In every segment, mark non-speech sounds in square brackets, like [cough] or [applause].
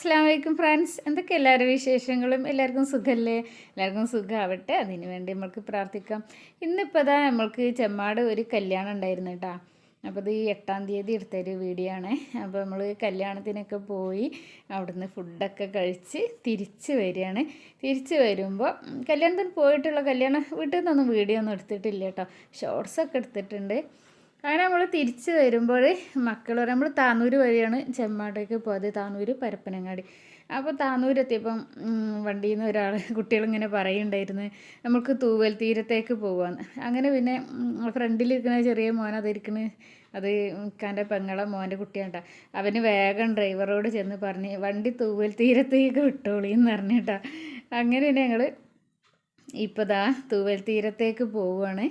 അസ്സാം വലൈക്കും ഫ്രണ്ട്സ്. എന്തൊക്കെ എല്ലാവരും വിശേഷങ്ങളും? എല്ലാവർക്കും സുഖമല്ലേ എല്ലാവർക്കും സുഖമാവട്ടെ അതിന് വേണ്ടി നമ്മൾക്ക് പ്രാർത്ഥിക്കാം. ഇന്നിപ്പോൾ അതാ നമ്മൾക്ക് ചെമ്മാട് ഒരു കല്യാണം ഉണ്ടായിരുന്നു കേട്ടോ അപ്പോൾ ഇത് ഈ എട്ടാം തീയതി എടുത്തൊരു വീഡിയോ ആണ്. അപ്പോൾ നമ്മൾ കല്യാണത്തിനൊക്കെ പോയി അവിടുന്ന് ഫുഡൊക്കെ കഴിച്ച് തിരിച്ച് വരികയാണ്. തിരിച്ച് വരുമ്പോൾ കല്യാണത്തിന് പോയിട്ടുള്ള കല്യാണം വീട്ടിൽ നിന്നൊന്നും വീഡിയോ ഒന്നും എടുത്തിട്ടില്ല കേട്ടോ ഷോർട്സൊക്കെ എടുത്തിട്ടുണ്ട്. അങ്ങനെ നമ്മൾ തിരിച്ച് വരുമ്പോൾ മക്കൾ പറയും നമ്മൾ താനൂർ വഴിയാണ് ചെമ്മാട്ടേക്ക് പോയത് താനൂർ പരപ്പനങ്ങാടി. അപ്പോൾ ഉം, വണ്ടിയിൽ നിന്ന് ഒരാൾ [laughs] കുട്ടികളിങ്ങനെ പറയുണ്ടായിരുന്നു നമുക്ക് തൂവൽ തീരത്തേക്ക് പോകാമെന്ന് അങ്ങനെ പിന്നെ ഫ്രണ്ടിലിരിക്കുന്ന ചെറിയ മോൻ അതിരിക്കണ് അത് ഇക്കാന്റെ പെങ്ങളെ മോന്റെ കുട്ടിയാണ്ട അവന് വേഗം ഡ്രൈവറോട് ചെന്ന് പറഞ്ഞ് വണ്ടി തൂവൽ തീരത്തേക്ക് വിട്ടോളിയെന്ന് പറഞ്ഞിട്ടാ. അങ്ങനെ ഞങ്ങൾ ഇപ്പോൾ ദാ തൂവൽ തീരത്തേക്ക് പോവുകയാണ്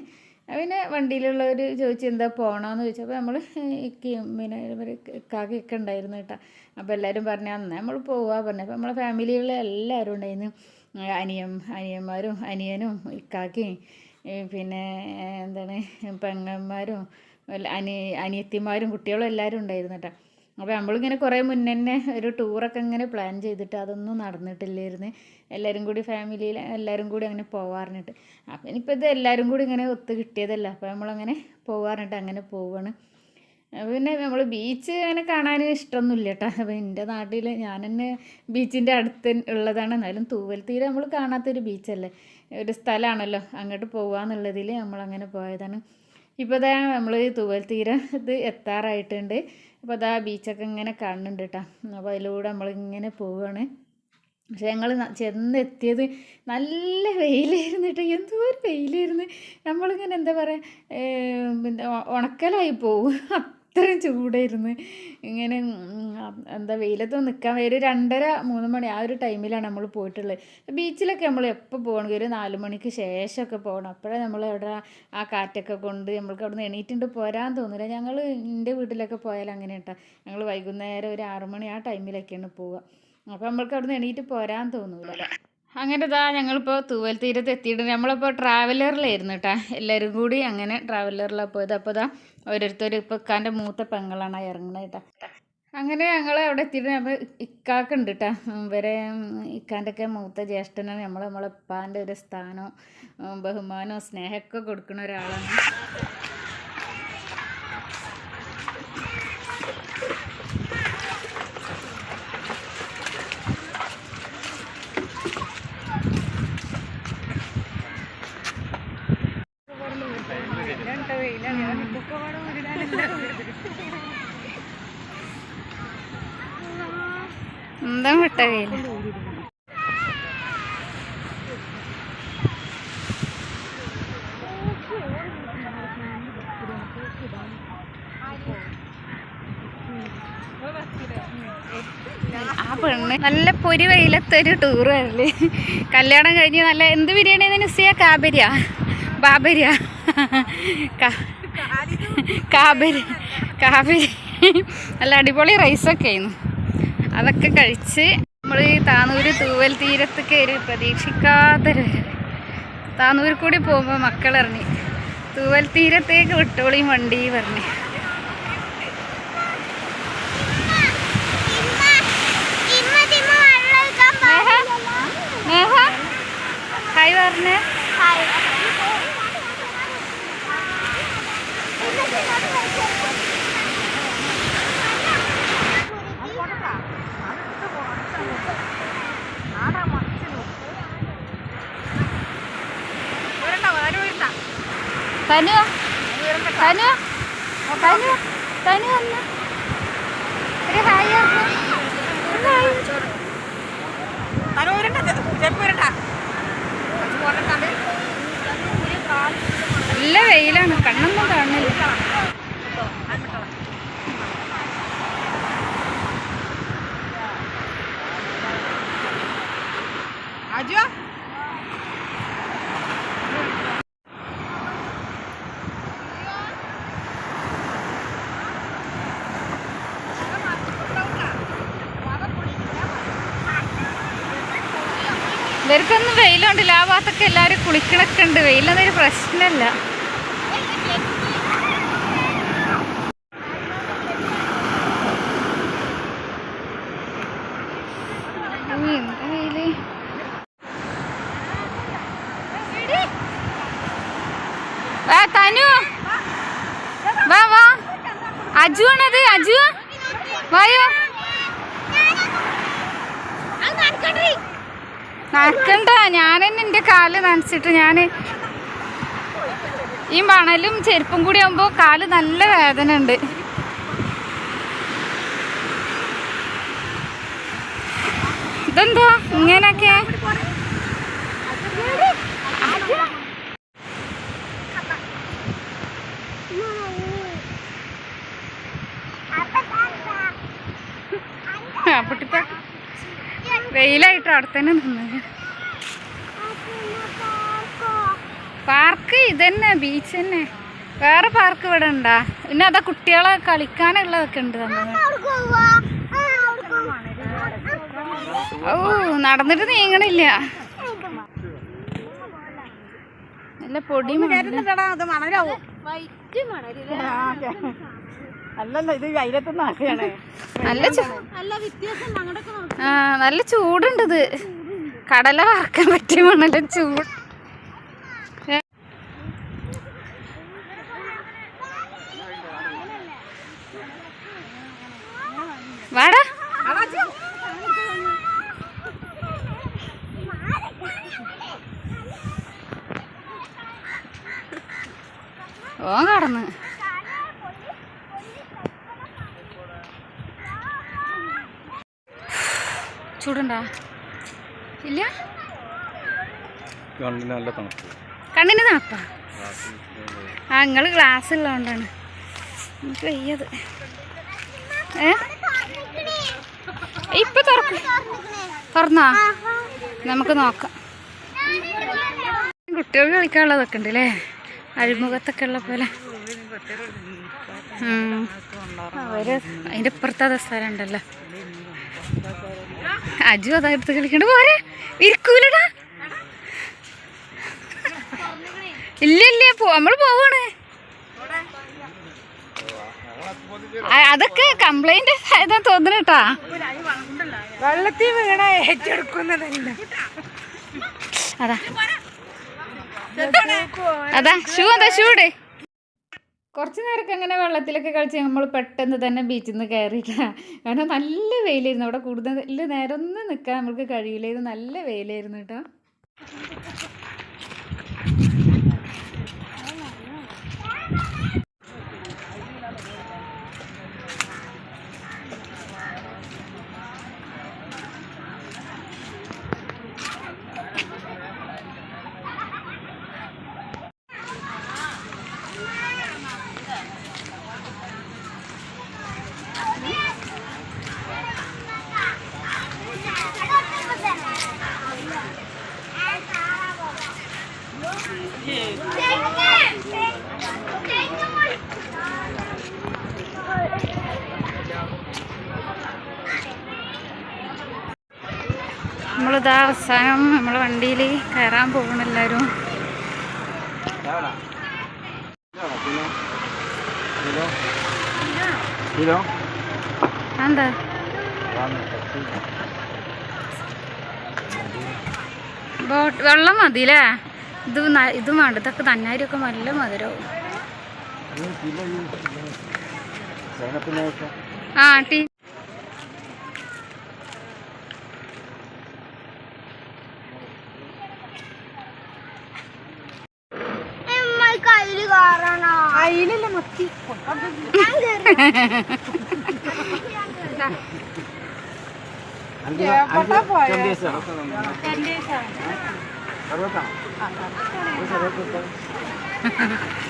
പിന്നെ വണ്ടിയിലുള്ളവർ ചോദിച്ചു എന്താ പോകണമെന്ന് ചോദിച്ചപ്പോൾ നമ്മൾ പിന്നെ ഇവർ കാക്കയൊക്കെ ഉണ്ടായിരുന്നു കേട്ടോ. അപ്പോൾ എല്ലാവരും പറഞ്ഞു അന്ന് നമ്മൾ പോവാ പറഞ്ഞു. അപ്പോൾ നമ്മളെ ഫാമിലിയിലുള്ള എല്ലാവരും ഉണ്ടായിരുന്നു. അനിയൻ അനിയന്മാരും അനിയനും ഇക്കാക്കയും പിന്നെ എന്താണ് പെങ്ങന്മാരും അനിയ അനി അനിയത്തിമാരും കുട്ടികളും എല്ലാവരും ഉണ്ടായിരുന്നു കേട്ടോ. അപ്പോൾ നമ്മളിങ്ങനെ കുറേ മുന്നേ തന്നെ ഒരു ടൂറൊക്കെ ഇങ്ങനെ പ്ലാൻ ചെയ്തിട്ട് അതൊന്നും നടന്നിട്ടില്ലായിരുന്നു. എല്ലാവരും കൂടി ഫാമിലിയിൽ എല്ലാവരും കൂടി അങ്ങനെ പോകാറുണ്ട് അപ്പം ഇനിയിപ്പോൾ ഇത് എല്ലാവരും കൂടി ഇങ്ങനെ ഒത്തു കിട്ടിയതല്ല. അപ്പോൾ നമ്മളങ്ങനെ പോകാറുണ്ട് അങ്ങനെ പോവാണ്. പിന്നെ നമ്മൾ ബീച്ച് അങ്ങനെ കാണാൻ ഇഷ്ടമൊന്നുമില്ല കേട്ടോ അപ്പോൾ എന്റെ നാട്ടിൽ ഞാൻ തന്നെ ബീച്ചിന്റെ അടുത്ത് ഉള്ളതാണ്. എന്നാലും തൂവൽ തീരെ നമ്മൾ കാണാത്തൊരു ബീച്ചല്ലേ ഒരു സ്ഥലമാണല്ലോ അങ്ങോട്ട് പോകാമെന്നുള്ളതിൽ നമ്മളങ്ങനെ പോയതാണ്. ഇപ്പോൾ ഇതാ നമ്മൾ തൂവൽ തീരം ഇത് എത്താറായിട്ടുണ്ട്. അപ്പോൾ അതാ ബീച്ചൊക്കെ ഇങ്ങനെ കാണുന്നുണ്ട് കേട്ടോ അപ്പോൾ അതിലൂടെ നമ്മളിങ്ങനെ പോവുകയാണ് പക്ഷെ ഞങ്ങൾ ചെന്നെത്തിയത് നല്ല വെയിലായിരുന്നു കേട്ടോ എന്തോ ഒരു വെയിലായിരുന്നു. നമ്മളിങ്ങനെ എന്താ പറയുക ഉണക്കലായി പോകും അത്രയും ചൂടായിരുന്നു. ഇങ്ങനെ എന്താ വെയിലത്ത് നിൽക്കാൻ ഒരു രണ്ടര മൂന്ന് മണി ആ ഒരു ടൈമിലാണ് നമ്മൾ പോയിട്ടുള്ളത്. ബീച്ചിലൊക്കെ നമ്മൾ എപ്പോൾ പോകണമെങ്കിൽ ഒരു നാല് മണിക്ക് ശേഷമൊക്കെ പോകണം. അപ്പോഴേ നമ്മൾ അവിടെ ആ കാറ്റൊക്കെ കൊണ്ട് നമ്മൾക്ക് അവിടെ നിന്ന് എണീറ്റിട്ട് പോരാൻ തോന്നില്ല ഞങ്ങൾ എന്റെ വീട്ടിലൊക്കെ പോയാൽ അങ്ങനെ കേട്ടോ. ഞങ്ങൾ വൈകുന്നേരം ഒരു ആറ് മണി ആ ടൈമിലൊക്കെയാണ് പോവുക. അപ്പോൾ നമ്മൾക്ക് അവിടെ നിന്ന് എണീറ്റ് പോരാൻ തോന്നൂല. അങ്ങനെ ഇതാ ഞങ്ങളിപ്പോൾ തൂവൽ തീരത്ത് എത്തിയിട്ട് നമ്മളിപ്പോൾ ട്രാവലറിലായിരുന്നു കേട്ടോ എല്ലാവരും കൂടി അങ്ങനെ ട്രാവലറിലാണ് പോയത്. അപ്പോൾ ഇതാ ഓരോരുത്തർ ഇപ്പോൾ ഇക്കാന്റെ മൂത്ത പെങ്ങളാണ് ഇറങ്ങുന്നത് കേട്ടോ അങ്ങനെ ഞങ്ങൾ അവിടെ എത്തിയിട്ട് നമ്മൾ ഇക്കാക്കുണ്ട് കേട്ടോ ഇവരെ ഇക്കാന്റെ ഒക്കെ മൂത്ത ജ്യേഷ്ഠനാണ്. നമ്മൾ നമ്മളെ ഉപ്പാന്റെ ഒരു സ്ഥാനവും ബഹുമാനവും സ്നേഹമൊക്കെ കൊടുക്കുന്ന ഒരാളാണ്. എന്താ വിട്ട ആ പെണ്ണ് നല്ല പൊരി വെയിലത്തൊരു വരൽ കല്യാണം കഴിഞ്ഞ് നല്ല എന്ത് ബിരിയാണി നിസിയ കാബരിയ. ബാബരിയ. കാബരി. കാബരി. നല്ല അടിപൊളി റൈസൊക്കെ ആയിരുന്നു. അതൊക്കെ കഴിച്ച് നമ്മൾ ഈ താനൂര് തൂവൽ തീരത്ത് കയറി പ്രതീക്ഷിക്കാത്തൊരു താനൂർ കൂടി പോകുമ്പോൾ മക്കളിറങ്ങി തൂവൽ തീരത്തേക്ക് വിട്ടോളിയും വണ്ടി പറഞ്ഞു. ഹായ് പറഞ്ഞേ. തനു തനു തനു തനു വന്ന. ഒരു ഹായ് പറഞ്ഞേ. നല്ല വെയിലാണ് കണ്ണൊന്നും കാണുന്നില്ല. ഇവർക്കൊന്നും വെയിലുണ്ടല്ലോ ആ ഭാഗത്തൊക്കെ എല്ലാവരും കുളിക്കണൊക്കെ ഉണ്ട്. വെയിലൊന്നൊരു പ്രശ്നമല്ല വാ വാ അജു ആണത് അജു. വായോ. നനക്കണ്ട ഞാൻ തന്നെ എന്റെ കാൽ നനച്ചിട്ട് ഞാൻ ഈ മണലും ചെരുപ്പും കൂടി ആകുമ്പോൾ കാൽ നല്ല വേദന ഉണ്ട്. ഇതെന്താ? ഇങ്ങനെയൊക്കെ? അവിടെ തന്നെ നിന്നത്. പാർക്ക് ഇതന്നെ ബീച്ച് തന്നെ. വേറെ പാർക്ക് ഇവിടെ ഉണ്ടാ? പിന്നെ അതാ കുട്ടികളെ കളിക്കാനുള്ളതൊക്കെ ഉണ്ട് ഓ നടന്നിട്ട് നീങ്ങണില്ല. നല്ല പൊടി മണൽ. അത് മണലാവും? അല്ലല്ല ഇത് നല്ല ചൂ- ആ നല്ല ചൂടുണ്ട് ഇത് കടല വറക്കാൻ പറ്റിയ മണല ചൂട്. ഏ. വാടാ. ഓ കടന്ന്. ചൂടുണ്ടാ? ഇല്ല? കണ്ണിന് നല്ല തണുപ്പ്. കണ്ണിന് തണുപ്പാ? ആ നിങ്ങൾ ഗ്ലാസ് ഉള്ളതുകൊണ്ടാണ് നമുക്ക് വയ്യത്. ഏ? ഇപ്പൊ തുറക്കും. തുറന്നാ? നമുക്ക് നോക്കാം. കുട്ടികൾ കളിക്കാനുള്ളതൊക്കെ ഉണ്ട് അല്ലേ അഴിമുഖത്തൊക്കെ ഉള്ള പോലെ. അവർ അതിന്റെ ഇപ്പുറത്തെ സ്ഥലം ഉണ്ടല്ലോ. അജു അതാ എടുത്ത് കളിക്കണ്ട. പോരെ ഇരിക്കൂലടാ. ഇല്ല ഇല്ല പോ നമ്മൾ പോവാണ്. അതൊക്കെ കംപ്ലൈന്റ് ഇതാ തോന്നണട്ടാ വെള്ളത്തിൽ വീണ ഏറ്റെടുക്കുന്നതല്ല അതാ. അതാ ഷൂ അതാ ഷൂ ഇടേ. കുറച്ച് നേരമൊക്കെ അങ്ങനെ വെള്ളത്തിലൊക്കെ കളിച്ച് നമ്മൾ പെട്ടെന്ന് തന്നെ ബീച്ചിൽ നിന്ന് കയറിയില്ല കാരണം നല്ല വെയിലായിരുന്നു. അവിടെ കൂടുതൽ നേരം ഒന്നും നിൽക്കാൻ നമുക്ക് കഴിയില്ലായിരുന്നു. നല്ല വെയിലായിരുന്നു കേട്ടോ. നമ്മളിതാ അവസാനം നമ്മളെ വണ്ടിയിൽ കയറാൻ പോകണം എല്ലാവരും എന്താ ബോട്ട് വെള്ളം മതിയില്ലേ? ഇത് ന- ഇത് വേണ്ട ഇതൊക്കെ തന്നാരിയൊക്കെ നല്ല മധുരവും. ആ ടീ കയ്യിൽ കാരണോ കയ്യിലല്ല മത്തി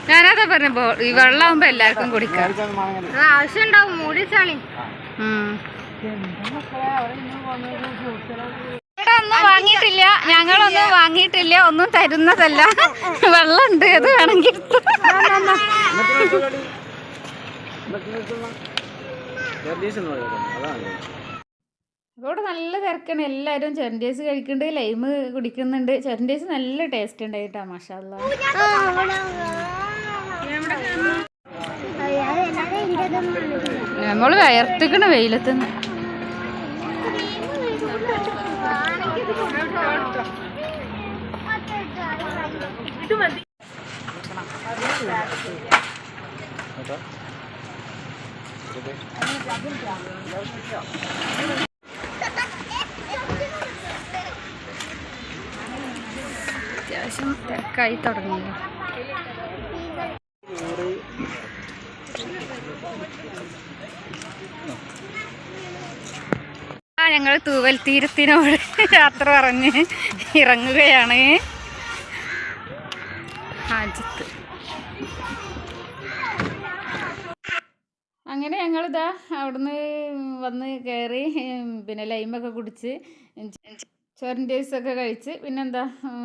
ഞാനതാ പറഞ്ഞ ഈ വെള്ളമാകുമ്പോ എല്ലാവർക്കും കുടിക്കാം. ആവശ്യം ഉണ്ടാവും മൂടി ചാളി ഒന്നും വാങ്ങിയിട്ടില്ല. ഞങ്ങളൊന്നും വാങ്ങിയിട്ടില്ല. ഒന്നും തരുന്നതല്ല. വെള്ളമുണ്ട് അത് വേണമെങ്കിൽ ഇവിടെ നല്ല തിരക്കാണ്. എല്ലാവരും ചെരണ്ടേസ് കഴിക്കുന്നുണ്ട് ലൈമ് കുടിക്കുന്നുണ്ട്. ചെരണ്ടേസ് നല്ല ടേസ്റ്റ് ഉണ്ടായിട്ടാ മഷാല്ല നമ്മൾ വയർത്തിക്കണ വെയിലത്തുനിന്ന് അത്യാവശ്യം തിരക്കായി തുടങ്ങി. ആ ഞങ്ങൾ തൂവൽ തീരത്തിനോട് യാത്ര പറഞ്ഞ് ഇറങ്ങുകയാണ്. ആജിത്ത് അങ്ങനെ ഞങ്ങളിതാ അവിടുന്ന് വന്ന് കയറി പിന്നെ ലൈമൊക്കെ കുടിച്ച് ഒക്കെ കഴിച്ച് പിന്നെന്താ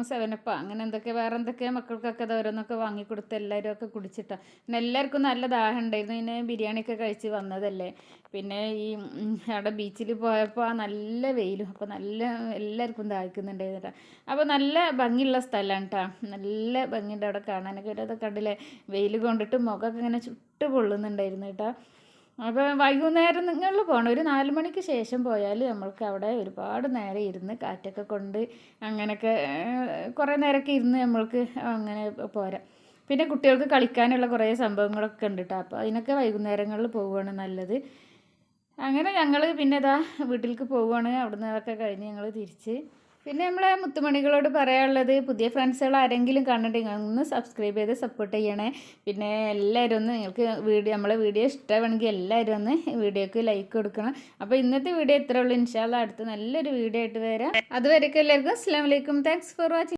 സെവനപ്പ. അങ്ങനെ എന്തൊക്കെ വേറെ എന്തൊക്കെ മക്കൾക്കൊക്കെ ഓരോന്നൊക്കെ വാങ്ങിക്കൊടുത്ത് എല്ലാവരും ഒക്കെ കുടിച്ചിട്ടാണ് പിന്നെ എല്ലാവർക്കും നല്ല ദാഹം ഉണ്ടായിരുന്നു. പിന്നെ ബിരിയാണിയൊക്കെ കഴിച്ച് വന്നതല്ലേ. പിന്നെ ഈ അവിടെ ബീച്ചിൽ പോയപ്പോൾ നല്ല വെയിലും അപ്പോൾ നല്ല എല്ലാവർക്കും ദാഹിക്കുന്നുണ്ടായിരുന്നു കേട്ടോ അപ്പോൾ നല്ല ഭംഗിയുള്ള സ്ഥലമാണ് കേട്ടോ നല്ല ഭംഗിയുണ്ട് അവിടെ കാണാനൊക്കെ. അതൊക്കെ കണ്ടില്ലേ? വെയിൽ കൊണ്ടിട്ട് മുഖമൊക്കെ ഇങ്ങനെ ചുട്ട് പൊള്ളുന്നുണ്ടായിരുന്നു കേട്ടോ അപ്പോൾ വൈകുന്നേരം നിങ്ങൾ പോകണം ഒരു നാല് മണിക്ക് ശേഷം പോയാൽ നമ്മൾക്ക് അവിടെ ഒരുപാട് നേരം ഇരുന്ന് കാറ്റൊക്കെ കൊണ്ട് അങ്ങനെയൊക്കെ കുറേ നേരമൊക്കെ ഇരുന്ന് നമ്മൾക്ക് അങ്ങനെ പോരാം. പിന്നെ കുട്ടികൾക്ക് കളിക്കാനുള്ള കുറേ സംഭവങ്ങളൊക്കെ ഉണ്ട് കേട്ടോ അപ്പോൾ അതിനൊക്കെ വൈകുന്നേരങ്ങളിൽ പോവുകയാണ് നല്ലത്. അങ്ങനെ ഞങ്ങൾ പിന്നെ ഇതാ വീട്ടിലേക്ക് പോവുകയാണ് അവിടുന്ന് അതൊക്കെ കഴിഞ്ഞ് ഞങ്ങൾ തിരിച്ച്. പിന്നെ നമ്മളെ മുത്തുമണികളോട് പറയാനുള്ളത് പുതിയ ഫ്രണ്ട്സുകൾ ആരെങ്കിലും കണ്ടിട്ടുണ്ടെങ്കിൽ ഒന്ന് സബ്സ്ക്രൈബ് ചെയ്ത് സപ്പോർട്ട് ചെയ്യണേ. പിന്നെ എല്ലാവരും ഒന്ന് നിങ്ങൾക്ക് വീഡിയോ നമ്മളെ വീഡിയോ ഇഷ്ടമാണെങ്കിൽ എല്ലാവരും ഒന്ന് വീഡിയോക്ക് ലൈക്ക് കൊടുക്കണം. അപ്പോൾ ഇന്നത്തെ വീഡിയോ ഇത്രേ ഉള്ളൂ. ഇൻഷാല്ല അടുത്ത നല്ലൊരു വീഡിയോ ആയിട്ട് വരാം. അതുവരെയൊക്കെ എല്ലാവർക്കും അസ്സാം വലൈക്കും താങ്ക്സ് ഫോർ വാച്ചിങ്